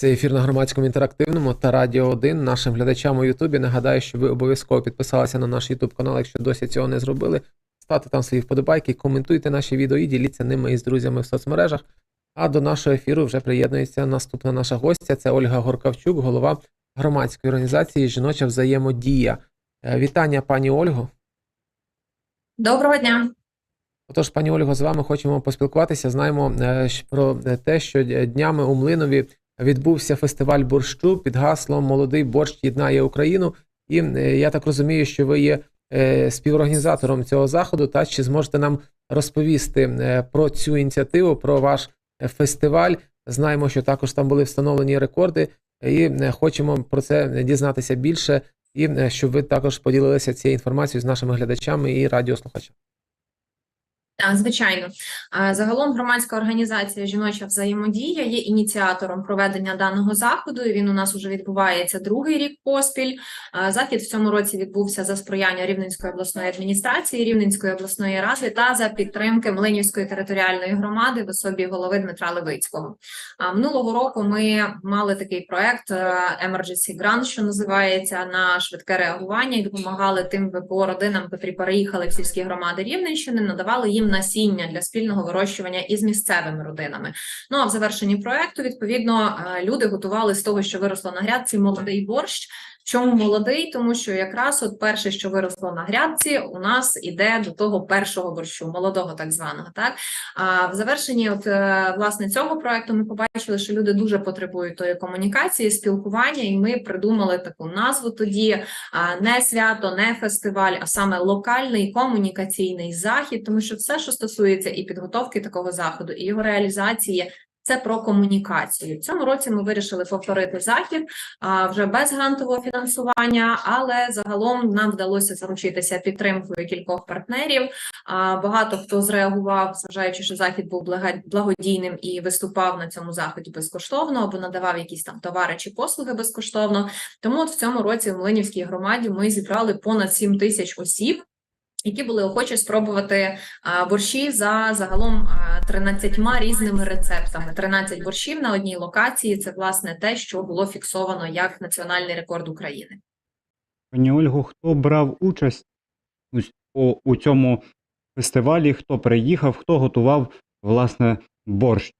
Це ефір на громадському інтерактивному та Радіо 1. Нашим глядачам у Ютубі нагадаю, що ви обов'язково підписалися на наш Ютуб канал, якщо досі цього не зробили. Ставте там свої вподобайки, коментуйте наші відео і діліться ними із друзями в соцмережах. А до нашого ефіру вже приєднується наступна наша гостя. Це Ольга Горкавчук, голова громадської організації Жіноча взаємодія. Е, Вітання, пані Ольго. Доброго дня. Отож, пані Ольго, з вами хочемо поспілкуватися. Знаємо е, про те, що днями у Млинові відбувся фестиваль борщу під гаслом Молодий борщ єднає Україну. І е, я так розумію, що ви є е, співорганізатором цього заходу. Та чи зможете нам розповісти е, про цю ініціативу, про ваш фестиваль? Знаємо, що також там були встановлені рекорди, і хочемо про це дізнатися більше, і щоб ви також поділилися цією інформацією з нашими глядачами і радіослухачами. Так, звичайно. Загалом громадська організація Жіноча взаємодія є ініціатором проведення даного заходу. і Він у нас уже відбувається другий рік поспіль. Захід в цьому році відбувся за сприяння Рівненської обласної адміністрації, Рівненської обласної ради та за підтримки Млинівської територіальної громади в особі голови Дмитра Левицького. Минулого року ми мали такий проект е, Emergency Grant, що називається на швидке реагування, і допомагали тим ВПО родинам, котрі переїхали в сільські громади Рівненщини, надавали їм насіння для спільного вирощування із місцевими родинами. Ну а в завершенні проекту відповідно е, люди готували з того, що виросло на грядці, молодий борщ. Чому молодий? Тому що якраз от перше, що виросло на грядці, у нас іде до того першого борщу, молодого так званого. Так а в завершенні, от е, власне цього проекту, ми побачили, що люди дуже потребують тої комунікації, спілкування, і ми придумали таку назву тоді не свято, не фестиваль, а саме локальний комунікаційний захід, тому що все, що стосується і підготовки такого заходу, і його реалізації. Це про комунікацію. В цьому році ми вирішили повторити захід а, вже без грантового фінансування, але загалом нам вдалося заручитися підтримкою кількох партнерів. А, Багато хто зреагував, зважаючи, що захід був благодійним і виступав на цьому заході безкоштовно або надавав якісь там товари чи послуги безкоштовно. Тому от в цьому році в Млинівській громаді ми зібрали понад 7 тисяч осіб. Які були охочі спробувати борщі за загалом а, 13 різними рецептами. 13 борщів на одній локації це власне те, що було фіксовано як національний рекорд України. Пані Ольго, хто брав участь у цьому фестивалі, хто приїхав, хто готував власне борщ?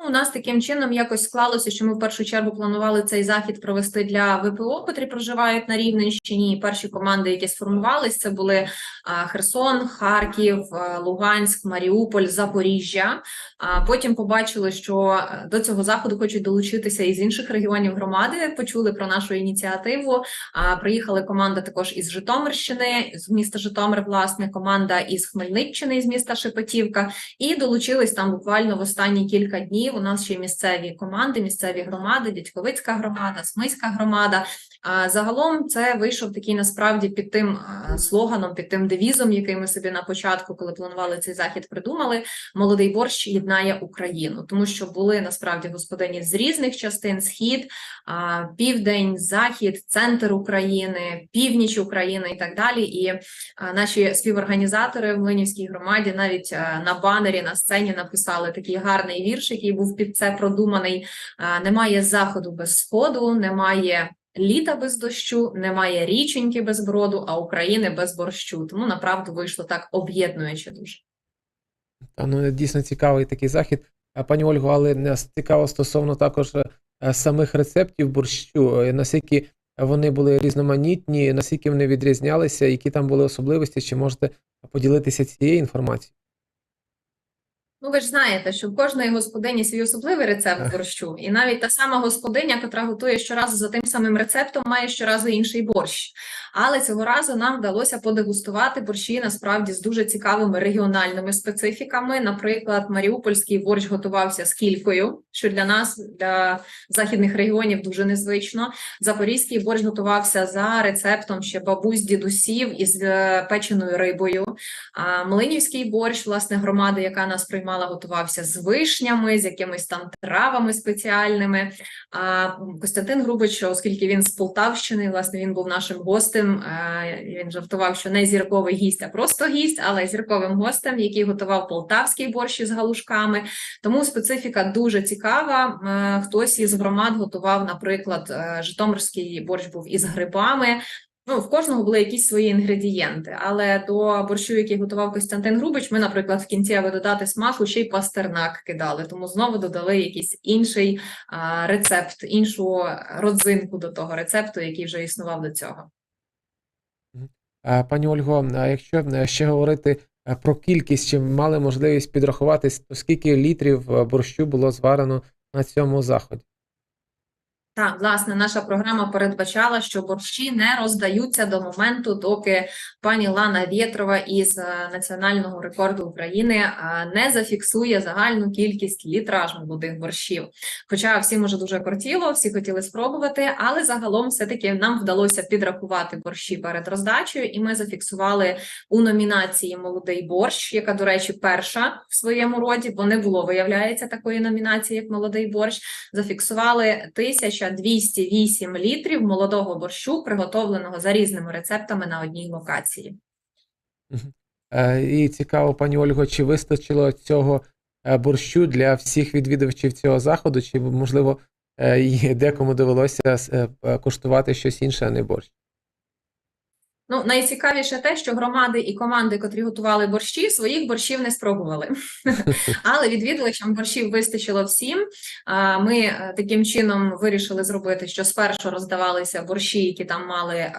Ну, У нас таким чином якось склалося, що ми в першу чергу планували цей захід провести для ВПО, котрі проживають на Рівненщині. І перші команди, які сформувались, це були Херсон, Харків, Луганськ, Маріуполь, Запоріжжя. А потім побачили, що е, до цього заходу хочуть долучитися із інших регіонів громади. Почули про нашу ініціативу. А приїхали команда також із Житомирщини, з міста Житомир, власне, команда із Хмельниччини, із міста Шепетівка. І долучились там буквально в останні кілька днів. У нас ще місцеві команди, місцеві громади, Дядьковицька громада, Смиська громада. А загалом це вийшов такий насправді під тим слоганом, під тим девізом, який ми собі на початку, коли планували цей захід, придумали. Молодий борщ єднає Україну, тому що були насправді господині з різних частин: схід, південь, захід, центр України, північ України і так далі. І наші співорганізатори в Млинівській громаді навіть на банері на сцені написали такий гарний вірш, який був під це продуманий. Немає заходу без сходу, немає. Літа без дощу, немає річеньки без броду, а України без борщу. Тому направду вийшло так об'єднуюче дуже. Та ну дійсно цікавий такий захід. Пані Ольго, але не цікаво стосовно також е, самих рецептів борщу, е, наскільки вони були різноманітні, наскільки вони відрізнялися, які там були особливості, чи можете поділитися цією інформацією? Ну, ви ж знаєте, що в кожної господині свій особливий рецепт борщу, і навіть та сама господиня, котра готує щоразу за тим самим рецептом, має щоразу інший борщ. Але цього разу нам вдалося подегустувати борщі насправді з дуже цікавими регіональними специфіками. Наприклад, маріупольський борщ готувався з кількою, що для нас, для західних регіонів, дуже незвично. Запорізький борщ готувався за рецептом ще бабусь дідусів із е, печеною рибою. А Млинівський борщ, власне, громада, яка нас приймала мала готувався з вишнями, з якимись там травами спеціальними. А Костянтин Грубич, оскільки він з Полтавщини, власне, він був нашим гостем. е, Він жартував, що не зірковий гість, а просто гість, але зірковим гостем, який готував полтавський борщ із галушками. Тому специфіка дуже цікава. Е, Хтось із громад готував, наприклад, е, Житомирський борщ був із грибами. Ну, в кожного були якісь свої інгредієнти, але до борщу, який готував Костянтин Грубич, ми, наприклад, в кінці, аби додати смаку, ще й пастернак кидали. Тому знову додали якийсь інший а, рецепт, іншу родзинку до того рецепту, який вже існував до цього. Пані Ольго, а якщо е, ще говорити е, про кількість, чи мали можливість підрахувати, то скільки літрів е, борщу було зварено на цьому заході? Так, власне, наша програма передбачала, що борщі не роздаються до моменту, доки пані Лана Вєтрова із е, національного рекорду України е, не зафіксує загальну кількість літраж молодих борщів. Хоча всім уже дуже кортіло, всі хотіли спробувати, але загалом все-таки нам вдалося підрахувати борщі перед роздачею, і ми зафіксували у номінації Молодий борщ, яка, до речі, перша в своєму роді, бо не було, виявляється, такої номінації, як молодий борщ. Зафіксували 1208 літрів молодого борщу, приготовленого за різними рецептами на одній локації. Е, І цікаво, пані Ольго, чи вистачило цього е, борщу для всіх відвідувачів цього заходу, чи, можливо, е, декому довелося коштувати щось інше, а не борщ? Ну, найцікавіше те, що громади і команди, котрі готували борщі, своїх борщів не спробували. Але відвідувачам борщів вистачило всім. Ми е, таким чином вирішили зробити, що спершу роздавалися борщі, які там мали е,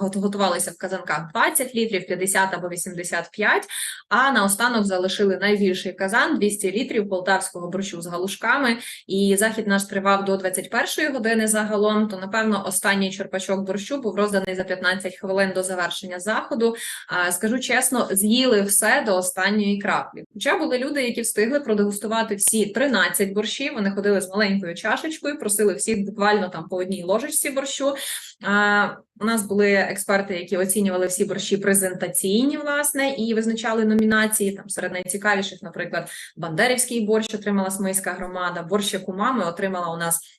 гот- готувалися в казанках 20 літрів, 50 або 85, а наостанок залишили найбільший казан 200 літрів полтавського борщу з галушками. І захід наш тривав до 21 години загалом. То напевно останній черпачок борщу був розданий за 15 хвилин до завершення заходу. Скажу чесно, з'їли все до останньої краплі. Хоча були люди, які встигли продегустувати всі 13 борщів. Вони ходили з маленькою чашечкою, просили всіх буквально там по одній ложечці борщу. У нас були експерти, які оцінювали всі борщі презентаційні, власне, і визначали номінації. Там серед найцікавіших, наприклад, Бандерівський борщ отримала Смийська громада, борщ як мами отримала у нас.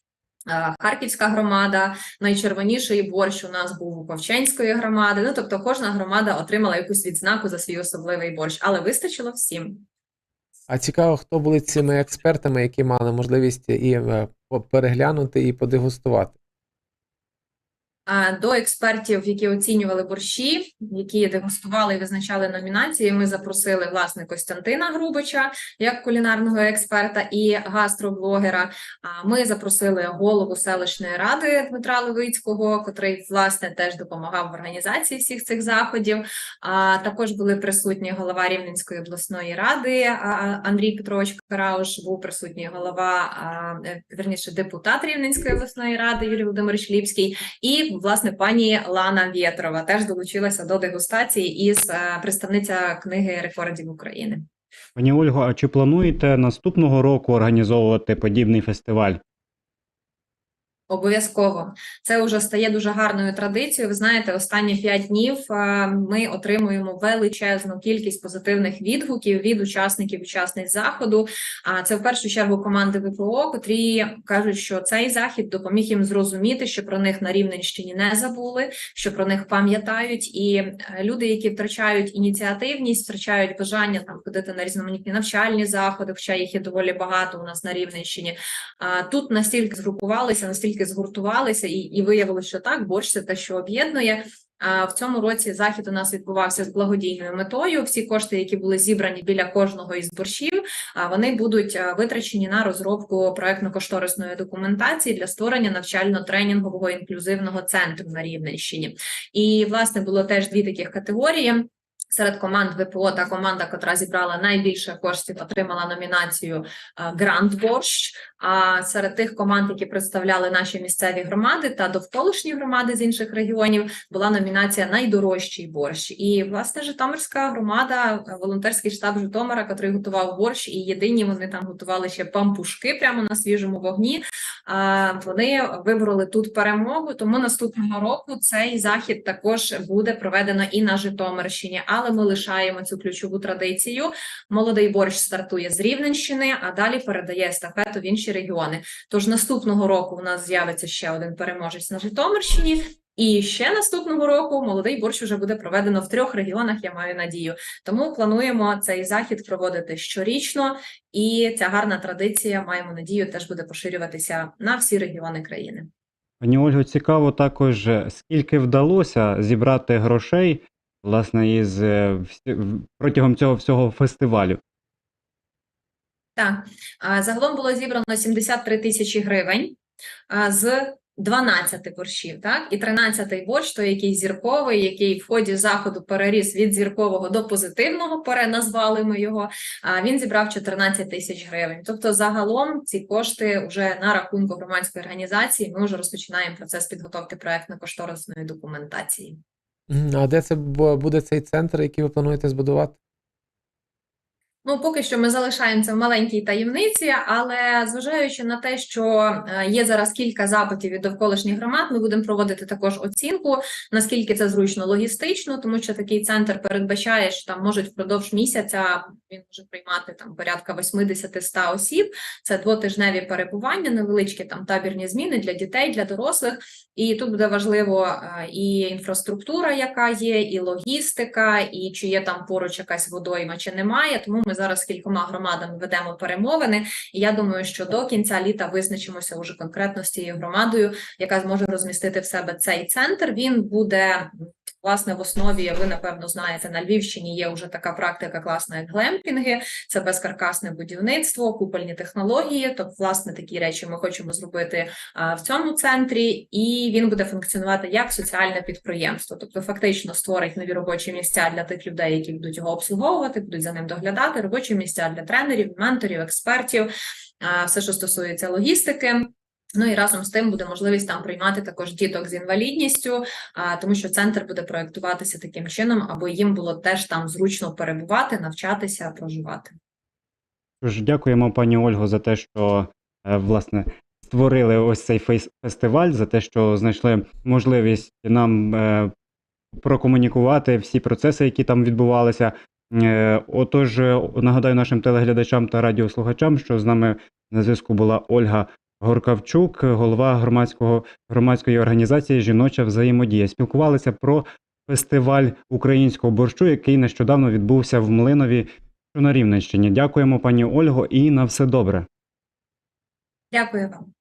Е, Харківська громада, найчервоніший борщ у нас був у Ковченської громади. Ну тобто, кожна громада отримала якусь відзнаку за свій особливий борщ, але вистачило всім. А цікаво, хто були цими експертами, які мали можливість і е, переглянути і подегустувати. До експертів, які оцінювали борщі, які дегустували і визначали номінації, ми запросили власне Костянтина Грубича як кулінарного експерта і гастроблогера. А Ми запросили голову селищної ради Дмитра Левицького, котрий власне теж допомагав в організації всіх цих заходів. А також були присутні голова Рівненської обласної ради Андрій Петрович Карауш, був присутній голова, е, верніше депутат Рівненської обласної ради Юрій Володимирович Ліпський. І власне пані Лана Вєтрова теж долучилася до дегустації із е, представниця книги рекордів України. Пані Ольго, а чи плануєте наступного року організовувати подібний фестиваль? Обов'язково це вже стає дуже гарною традицією. Ви знаєте, останні п'ять днів е, ми отримуємо величезну кількість позитивних відгуків від учасників учасниць заходу. А це в першу чергу команди ВПО, котрі кажуть, що цей захід допоміг їм зрозуміти, що про них на Рівненщині не забули, що про них пам'ятають, і е, люди, які втрачають ініціативність, втрачають бажання там ходити на різноманітні навчальні заходи, хоча їх є доволі багато у нас на Рівненщині. А тут настільки згрупувалися, настільки згуртувалися, і, і виявилося, що так, борщ це те, що об'єднує. А в цьому році захід у нас відбувався з благодійною метою. Всі кошти, які були зібрані біля кожного із борщів, вони будуть витрачені на розробку проектно-кошторисної документації для створення навчально-тренінгового інклюзивного центру на Рівненщині. І власне було теж дві таких категорії. Серед команд ВПО та команда, котра зібрала найбільше коштів, отримала номінацію Гранд Борщ. А серед тих команд, які представляли наші місцеві громади та довколишні громади з інших регіонів, була номінація Найдорожчий борщ. І власне Житомирська громада, волонтерський штаб Житомира, який готував борщ, і єдині вони там готували ще пампушки прямо на свіжому вогні. А вони вибороли тут перемогу. Тому наступного року цей захід також буде проведено і на Житомирщині. але ми лишаємо цю ключову традицію. Молодий борщ стартує з Рівненщини, а далі передає естафету в інші регіони. Тож наступного року у нас з'явиться ще один переможець на Житомирщині. І ще наступного року молодий борщ вже буде проведено в трьох регіонах. Я маю надію. Тому плануємо цей захід проводити щорічно, і ця гарна традиція, маємо надію, теж буде поширюватися на всі регіони країни. Пані Ольго, цікаво також, скільки вдалося зібрати грошей, власне, із е, протягом цього всього фестивалю. Так, загалом було зібрано 73 тисячі гривень з 12 борщів, так? І 13-й борщ, той який зірковий, який в ході заходу переріс від зіркового до позитивного, переназвали ми його, він зібрав 14 тисяч гривень. Тобто загалом ці кошти вже на рахунку громадської організації, ми вже розпочинаємо процес підготовки проектно-кошторисної документації. А де це буде цей центр, який ви плануєте збудувати? Ну, поки що ми залишаємо це в маленькій таємниці, але зважаючи на те, що е, є зараз кілька запитів від довколишніх громад, ми будемо проводити також оцінку, наскільки це зручно логістично, тому що такий центр передбачає, що там можуть впродовж місяця він може приймати там порядка 80-100 осіб. Це двотижневі перебування, невеличкі там табірні зміни для дітей, для дорослих. І тут буде важливо е, і інфраструктура, яка є, і логістика, і чи є там поруч якась водойма, чи немає. Тому ми зараз з кількома громадами ведемо перемовини. І я думаю, що до кінця літа визначимося уже конкретно з цією громадою, яка зможе розмістити в себе цей центр. Він буде власне в основі. Ви напевно знаєте, на Львівщині є вже така практика класна, як глемпінги. Це безкаркасне будівництво, купольні технології. Тобто, власне, такі речі ми хочемо зробити а, в цьому центрі, і він буде функціонувати як соціальне підприємство, тобто фактично створить нові робочі місця для тих людей, які будуть його обслуговувати, будуть за ним доглядати, робочі місця для тренерів, менторів, експертів, все, що стосується логістики. Ну і разом з тим буде можливість там приймати також діток з інвалідністю, тому що центр буде проектуватися таким чином, аби їм було теж там зручно перебувати, навчатися, проживати. Дякуємо пані Ольго за те, що е, власне створили ось цей фестиваль, за те, що знайшли можливість нам е, прокомунікувати всі процеси, які там відбувалися. Е, Отож, е, нагадаю нашим телеглядачам та радіослухачам, що з нами на зв'язку була Ольга Горкавчук, голова громадського громадської організації Жіноча взаємодія. Спілкувалися про фестиваль українського борщу, який нещодавно відбувся в Млинові що на Рівненщині. Дякуємо, пані Ольго, і на все добре. Дякую вам.